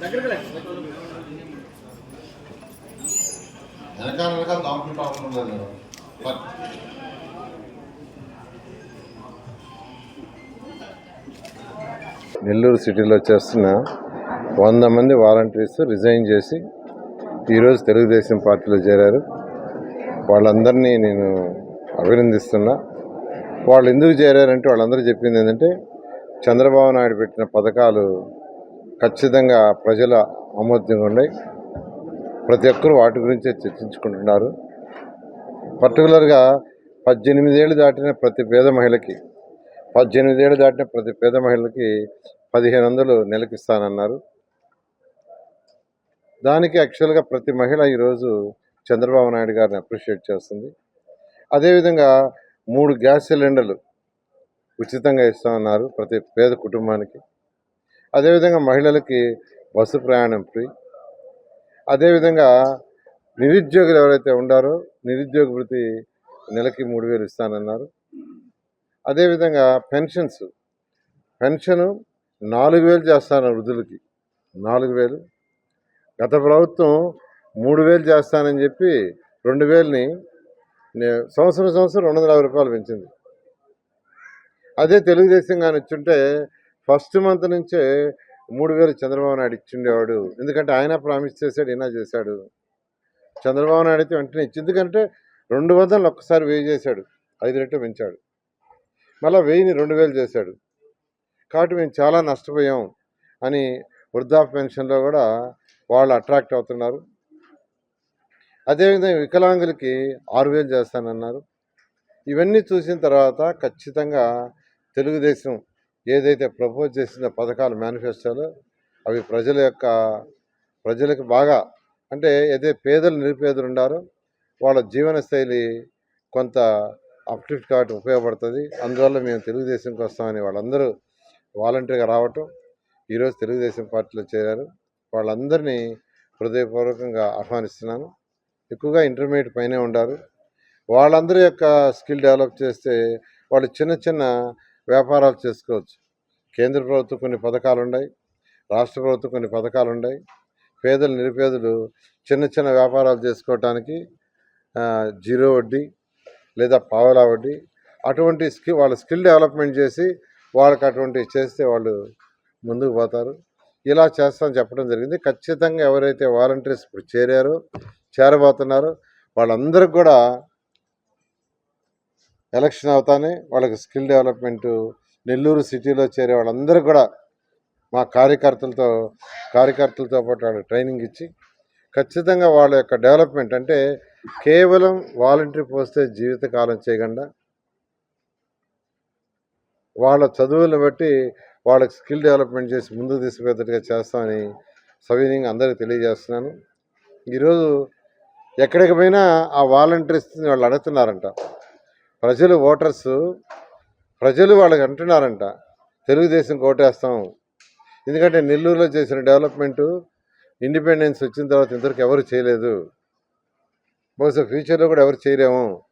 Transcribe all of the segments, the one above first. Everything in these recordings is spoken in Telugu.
వెనకాల వెనకాల. నెల్లూరు సిటీలో చేస్తున్న వంద మంది వాలంటీర్స్ రిజైన్ చేసి ఈరోజు తెలుగుదేశం పార్టీలో చేరారు. వాళ్ళందరినీ నేను అభినందిస్తున్నా. వాళ్ళు ఎందుకు చేరారంటే వాళ్ళందరూ చెప్పింది ఏంటంటే చంద్రబాబు నాయుడు పెట్టిన పథకాలు ఖచ్చితంగా ప్రజల ఆమోదంగా ఉన్నాయి. ప్రతి ఒక్కరూ వాటి గురించే చర్చించుకుంటున్నారు. పర్టికులర్గా పద్దెనిమిది ఏళ్ళు దాటిన ప్రతి పేద మహిళకి పద్దెనిమిదేళ్ళు దాటిన ప్రతి పేద మహిళకి పదిహేను వందలు నెలకిస్తానన్నారు దానికి యాక్చువల్గా ప్రతి మహిళ ఈరోజు చంద్రబాబు నాయుడు గారిని అప్రిషియేట్ చేస్తుంది. అదేవిధంగా మూడు గ్యాస్ సిలిండర్లు ఉచితంగా ఇస్తామన్నారు ప్రతి పేద కుటుంబానికి. అదేవిధంగా మహిళలకి బస్సు ప్రయాణం ఫ్రీ. అదేవిధంగా నిరుద్యోగులు ఎవరైతే ఉండారో నిరుద్యోగ వృత్తి నెలకి మూడు వేలు ఇస్తానన్నారు. అదేవిధంగా పెన్షన్స్ పెన్షను నాలుగు వేలు చేస్తాను వృద్ధులకి నాలుగు వేలు. గత ప్రభుత్వం మూడు వేలు చేస్తానని చెప్పి రెండు వేలని సంవత్సరం సంవత్సరం రెండు వందల యాభై రూపాయలు పెంచింది. అదే తెలుగుదేశం కానీ వచ్చుంటే ఫస్ట్ మంత్ నుంచే మూడు వేలు చంద్రబాబు నాయుడు ఇచ్చిండేవాడు. ఎందుకంటే ఆయన ప్రామిస్ చేశాడు ఈయన చేశాడు. చంద్రబాబు నాయుడు అయితే వెంటనే ఇచ్చి ఎందుకంటే రెండు వందలు ఒక్కసారి వెయ్యి చేశాడు. ఐదు రెట్లు పెంచాడు. మళ్ళీ వెయ్యిని రెండు వేలు చేశాడు. కాబట్టి మేము చాలా నష్టపోయాం అని వృద్ధాప్య పెన్షన్లో కూడా వాళ్ళు అట్రాక్ట్ అవుతున్నారు. అదేవిధంగా వికలాంగులకి ఆరు వేలు చేస్తానన్నారు. ఇవన్నీ చూసిన తర్వాత ఖచ్చితంగా తెలుగుదేశం ఏదైతే ప్రపోజ్ చేసిన పథకాలు మేనిఫెస్టోలో అవి ప్రజల యొక్క ప్రజలకు బాగా అంటే ఏదైతే పేదలు నిరుపేదలు ఉండారో వాళ్ళ జీవన శైలి కొంత అప్లిఫ్ట్ కాబట్టి ఉపయోగపడుతుంది. అందువల్ల మేము తెలుగుదేశంకి వస్తామని వాళ్ళందరూ వాలంటీర్గా రావటం ఈరోజు తెలుగుదేశం పార్టీలో చేరారు. వాళ్ళందరినీ హృదయపూర్వకంగా ఆహ్వానిస్తున్నాను. ఎక్కువగా ఇంటర్మీడియట్ పైనే ఉండారు. వాళ్ళందరి యొక్క స్కిల్ డెవలప్ చేస్తే వాళ్ళు చిన్న చిన్న వ్యాపారాలు చేసుకోవచ్చు. కేంద్ర ప్రభుత్వం కొన్ని పథకాలు ఉన్నాయి రాష్ట్ర ప్రభుత్వం కొన్ని పథకాలు ఉన్నాయి పేదలు నిరుపేదలు చిన్న చిన్న వ్యాపారాలు చేసుకోవటానికి జీరో వడ్డీ లేదా పావలా వడ్డీ అటువంటి స్కిల్ వాళ్ళ స్కిల్ డెవలప్మెంట్ చేసి వాళ్ళకి అటువంటి చేస్తే వాళ్ళు ముందుకు పోతారు. ఇలా చేస్తామని చెప్పడం జరిగింది. ఖచ్చితంగా ఎవరైతే వాలంటీర్స్ ఇప్పుడు చేరారో చేరబోతున్నారో వాళ్ళందరికీ కూడా ఎలక్షన్ అవుతానే వాళ్ళకి స్కిల్ డెవలప్మెంటు నెల్లూరు సిటీలో చేరే వాళ్ళందరూ కూడా మా కార్యకర్తలతో కార్యకర్తలతో పాటు వాళ్ళకి ట్రైనింగ్ ఇచ్చి ఖచ్చితంగా వాళ్ళ యొక్క డెవలప్మెంట్ అంటే కేవలం వాలంటరీ పోస్తే జీవితకాలం చేయకుండా వాళ్ళ చదువులను బట్టి వాళ్ళకి స్కిల్ డెవలప్మెంట్ చేసి ముందుకు తీసుకుపోయేటట్టుగా చేస్తామని సవినీయంగా అందరికీ తెలియజేస్తున్నాను. ఈరోజు ఎక్కడికి పోయినా ఆ వాలంటీర్స్ని వాళ్ళు అడుగుతున్నారంట. ప్రజలు ఓటర్స్ ప్రజలు వాళ్ళకి అంటున్నారంట తెలుగుదేశం కోటేస్తాం. ఎందుకంటే నెల్లూరులో చేసిన డెవలప్మెంటు ఇండిపెండెన్స్ వచ్చిన తర్వాత ఇంతవరకు ఎవరు చేయలేదు. బహుశా ఫ్యూచర్లో కూడా ఎవరు చేయలేము.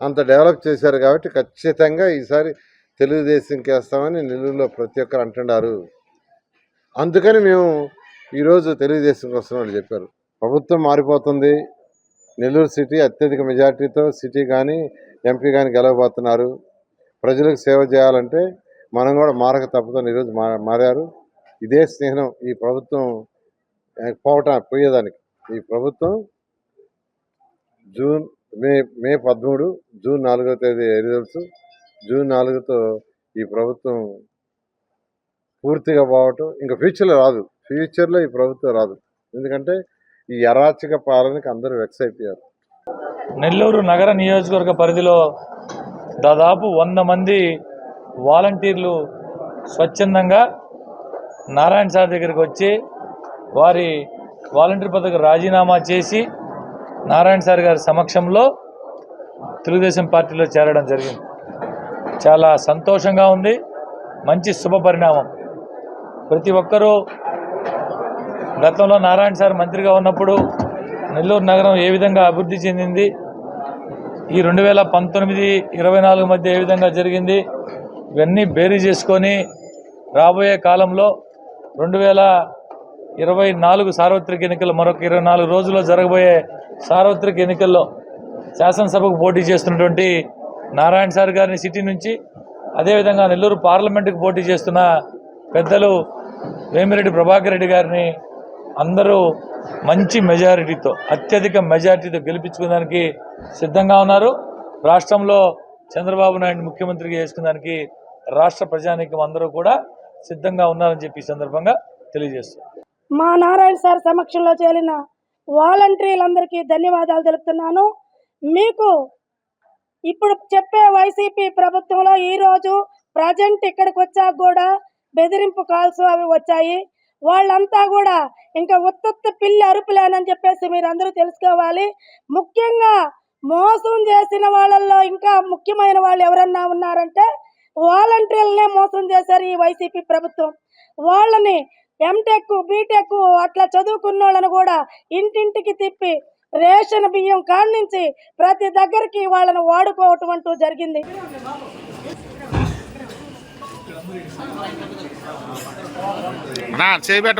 అంత డెవలప్ చేశారు కాబట్టి ఖచ్చితంగా ఈసారి తెలుగుదేశంకి వేస్తామని నెల్లూరులో ప్రతి ఒక్కరు అంటున్నారు. అందుకని మేము ఈరోజు తెలుగుదేశంకి వస్తున్నామని చెప్పారు. ప్రభుత్వం మారిపోతుంది. నెల్లూరు సిటీ అత్యధిక మెజార్టీతో సిటీ కానీ ఎంపీ కానీ గెలవబోతున్నారు. ప్రజలకు సేవ చేయాలంటే మనం కూడా మారక తప్పుతో ఈరోజు మారారు. ఇదే స్నేహం ఈ ప్రభుత్వం పోవటం పోయేదానికి. ఈ ప్రభుత్వం జూన్ మే మే పదమూడు జూన్ నాలుగో తేదీ రిజల్ట్స్ జూన్ నాలుగుతో ఈ ప్రభుత్వం పూర్తిగా పోవటం ఇంకా ఫ్యూచర్లో రాదు. ఫ్యూచర్లో ఈ ప్రభుత్వం రాదు. ఎందుకంటే ఈ అరాచక పాలనకి అందరూ వెక్స్ అయిపోయారు. నెల్లూరు నగర నియోజకవర్గ పరిధిలో దాదాపు వంద మంది వాలంటీర్లు స్వచ్ఛందంగా నారాయణ సార్ దగ్గరికి వచ్చి వారి వాలంటీర్ పదవికి రాజీనామా చేసి నారాయణ సార్ గారి సమక్షంలో తెలుగుదేశం పార్టీలో చేరడం జరిగింది. చాలా సంతోషంగా ఉంది. మంచి శుభ పరిణామం. ప్రతి ఒక్కరూ గతంలో నారాయణ సార్ మంత్రిగా ఉన్నప్పుడు నెల్లూరు నగరం ఏ విధంగా అభివృద్ధి చెందింది ఈ రెండు వేల పంతొమ్మిది ఇరవై నాలుగు మధ్య ఏ విధంగా జరిగింది ఇవన్నీ బేరీ చేసుకొని రాబోయే కాలంలో రెండు వేల ఇరవై నాలుగు సార్వత్రిక ఎన్నికలు మరొక ఇరవై నాలుగు రోజుల్లో జరగబోయే సార్వత్రిక ఎన్నికల్లో శాసనసభకు పోటీ చేస్తున్నటువంటి నారాయణ సార్ గారిని సిటీ నుంచి అదేవిధంగా నెల్లూరు పార్లమెంటుకు పోటీ చేస్తున్న పెద్దలు వేమిరెడ్డి ప్రభాకర్ రెడ్డి గారిని అందరూ మంచి మెజారిటీతో అత్యధిక మెజారిటీతో గెలిపించుకోవడానికి సిద్ధంగా ఉన్నారు. రాష్ట్రంలో చంద్రబాబు నాయుడు ముఖ్యమంత్రిగా చేసుకున్నానికి రాష్ట్ర ప్రజానీకం అందరూ కూడా సిద్ధంగా ఉన్నారని చెప్పి సందర్భంగా తెలియజేస్తున్నారు మా నారాయణ సార్ సమక్షంలో చేరిన వాలంటీర్లందరికీ ధన్యవాదాలు తెలుపుతున్నాను. మీకు ఇప్పుడు చెప్పే వైసీపీ ప్రభుత్వంలో ఈరోజు ప్రజెంట్ ఇక్కడికి వచ్చాక కూడా బెదిరింపు కాల్స్ అవి వచ్చాయి. వాళ్ళంతా కూడా ఇంకా ఉత్తత్త పిల్లి అరుపులేనని చెప్పేసి మీరు అందరూ తెలుసుకోవాలి. ముఖ్యంగా మోసం చేసిన వాళ్ళల్లో ఇంకా ముఖ్యమైన వాళ్ళు ఎవరన్నా ఉన్నారంటే వాలంటీర్లనే మోసం చేశారు ఈ వైసీపీ ప్రభుత్వం. వాళ్ళని ఎంటెక్ బీటెక్ అట్లా చదువుకున్న వాళ్ళని కూడా ఇంటింటికి తిప్పి రేషన్ బియ్యం కాడి నుంచి ప్రతి దగ్గరికి వాళ్ళని వాడుకోవటం అంటూ జరిగింది. నా చేయబెట్ట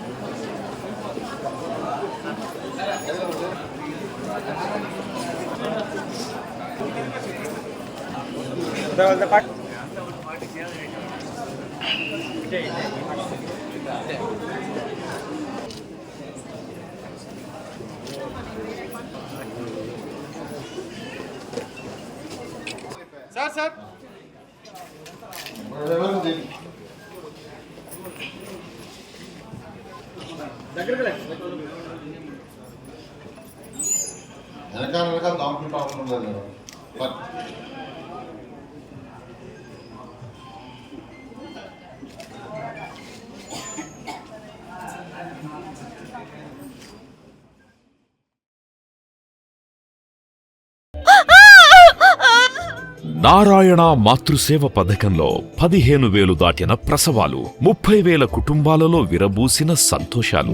సార్ సార్ మరి ఎవరు దీన్ని? వెనకాల వెనకాల దాంట్లో అవసరం లేదు బట్ నారాయణ మాతృసేవ పథకంలో పదిహేను వేలు దాటిన ప్రసవాలు ముప్పై వేల కుటుంబాలలో విరబూసిన సంతోషాలు.